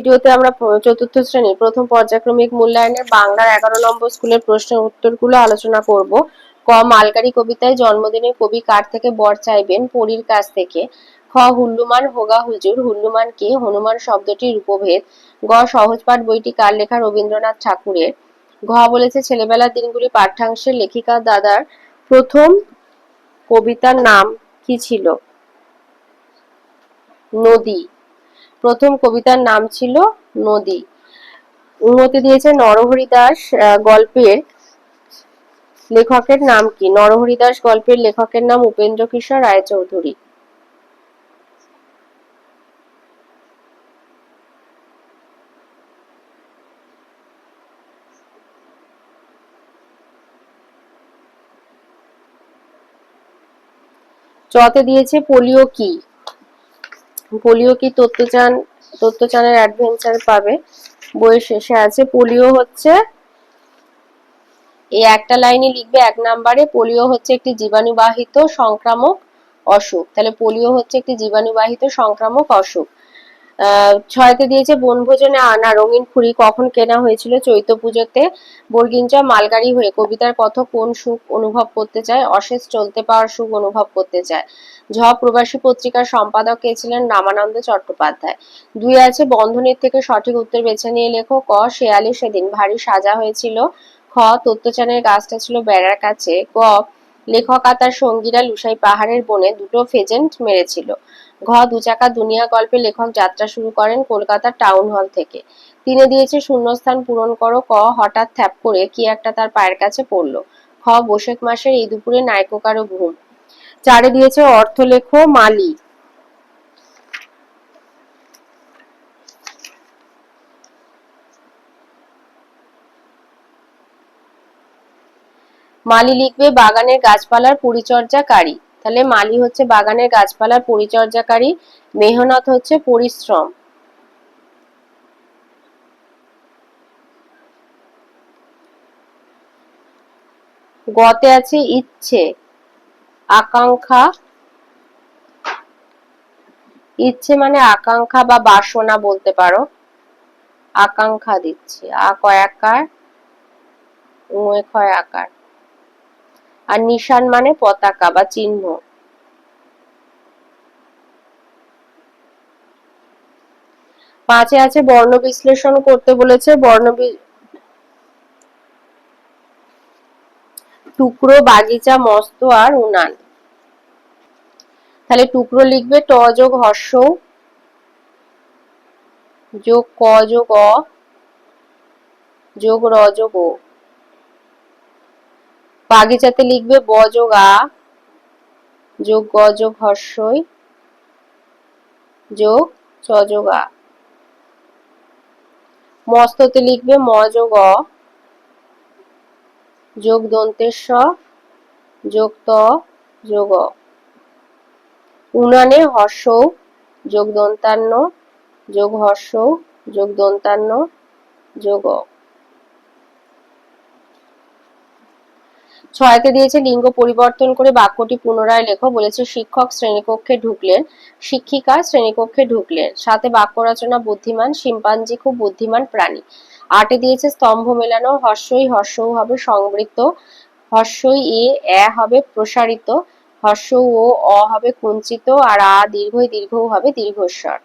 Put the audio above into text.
ভিডিওতে আমরা চতুর্থ শ্রেণির প্রথম পর্যায়ক্রমিক মূল্যায়নের বাংলার এগারো নম্বর স্কুলের প্রশ্নের উত্তরগুলো আলোচনা করব। ক মালগাড়ি কবিতায় জন্মদিনে কবি কার থেকে বর চাইবেন? পরীর কাছ থেকে। খ, হুল্লুমান হোগা হুজুর। হুল্লুমান কে? হনুমান শব্দটির উপভেদ গ সহজপাঠ বইটি কার লেখা? রবীন্দ্রনাথ ঠাকুরের। ঘ, বলেছে ছেলেবেলার দিনগুলি পাঠ্যাংশের লেখিকা দাদার প্রথম কবিতার নাম কি ছিল? নদী। প্রথম কবিতার নাম ছিল নদী। উন্নতি দিয়েছে নরহরি দাস গল্পের লেখকের নাম কি? নরহরি দাস গল্পের লেখকের নাম উপেন্দ্র কিশোর রায়চৌধুরী। চতে দিয়েছে পোলিও কি? পোলিও কি তত্ত্বচান, তত্ত্বচানের অ্যাডভেঞ্চার পাবে? বইয়ের শেষে আছে, পোলিও হচ্ছে, এই একটা লাইনে লিখবে, এক নাম্বারে পোলিও হচ্ছে একটি জীবাণুবাহিত সংক্রামক অসুখ। তাহলে পোলিও হচ্ছে একটি জীবাণুবাহিত সংক্রামক অসুখ। ছয়তে দিয়েছে বনভোজনে আনা, রঙিন খুঁড়ি কখন কেনা হয়েছিল চৈত্র পুজোতে? বর্গিঞ্চা মালগাড়ি হয়ে কবিতার কত কোন সুখ অনুভব করতে চায়? অশেষ চলতে পাওয়ার সুখ অনুভব করতে চায়। ঝ, প্রবাসী পত্রিকার সম্পাদক কে ছিলেন রামানন্দ চট্টোপাধ্যায়? দুই আছে, বন্ধনের থেকে সঠিক উত্তর বেছে নিয়ে লেখো। ক, শেয়ালি সেদিন ভারী সাজা হয়েছিল। খ, তত্ত্বচানের গাছটা ছিল বেড়ার কাছে। গ লেখক আর তার সঙ্গীরা লুসাই পাহাড়ের বনে দুটো ফেজেন্ট মেরেছিল। ঘ দু চাকা দুনিয়া গল্পে লেখক যাত্রা শুরু করেন কলকাতার টাউন হল থেকে। তিনি দিয়েছে শূন্যস্থান পূরণ করো, ক, হঠাৎ থ্যাপ করে কি একটা তার পায়ের কাছে পড়ল। খ বৈশাখ মাসের এই দুপুরে নায়ককারও কারও ঘুম। চারে দিয়েছে অর্থ লেখ মালি। মালি লিখবে বাগানের গাছপালার পরিচর্যাকারী। তাহলে মালি হচ্ছে বাগানের গাছপালার পরিচর্যাকারী, মেহনত হচ্ছে পরিশ্রম। গতে আছে ইচ্ছে, আকাঙ্ক্ষা। ইচ্ছে মানে আকাঙ্ক্ষা বা বাসনা বলতে পারো। আকাঙ্ক্ষা দিচ্ছে, আ কয়াকার উয়ে ক্ষয় আকার। আর নিশান মানে পতাকা বা চিহ্ন। পাঁচে আছে বর্ণ বিশ্লেষণ করতে বলেছে, বর্ণ টুকরো, বাগিচা, মস্ত আর উনান। তাহলে টুকরো লিখবে ট যোগ হর্ষ, যোগ ক যোগ অ, যোগ র যোগ ও। বাগিচাতে লিখবে ব যোগ আ যোগ গ যোগ হর্ষই যোগ চ যোগ আ মস্ততে লিখবে ম যোগ অ যোগ দন্তের স যোগ ত যোগ। উনানে হর্ষ যোগ দন্তান্ন যোগ হর্ষ যোগ দন্তান্ন যোগ ছয়তে দিয়েছে লিঙ্গ পরিবর্তন করে বাক্যটি পুনরায় লেখো, বলেছে শিক্ষক শ্রেণীকক্ষে ঢুকলেন শিক্ষিকা শ্রেণীকক্ষে ঢুকলেন সাথে বাক্য রচনা বুদ্ধিমান, শিম্পাঞ্জি খুব বুদ্ধিমান প্রাণী। আটে দিয়েছে স্তম্ভ মেলানো, হর্ষই হর্ষও হবে সংবৃত্ত, হর্ষই এ এ হবে প্রসারিত, হর্ষ ও অ হবে কুঞ্চিত, আর আ দীর্ঘই দীর্ঘও হবে দীর্ঘস্বর।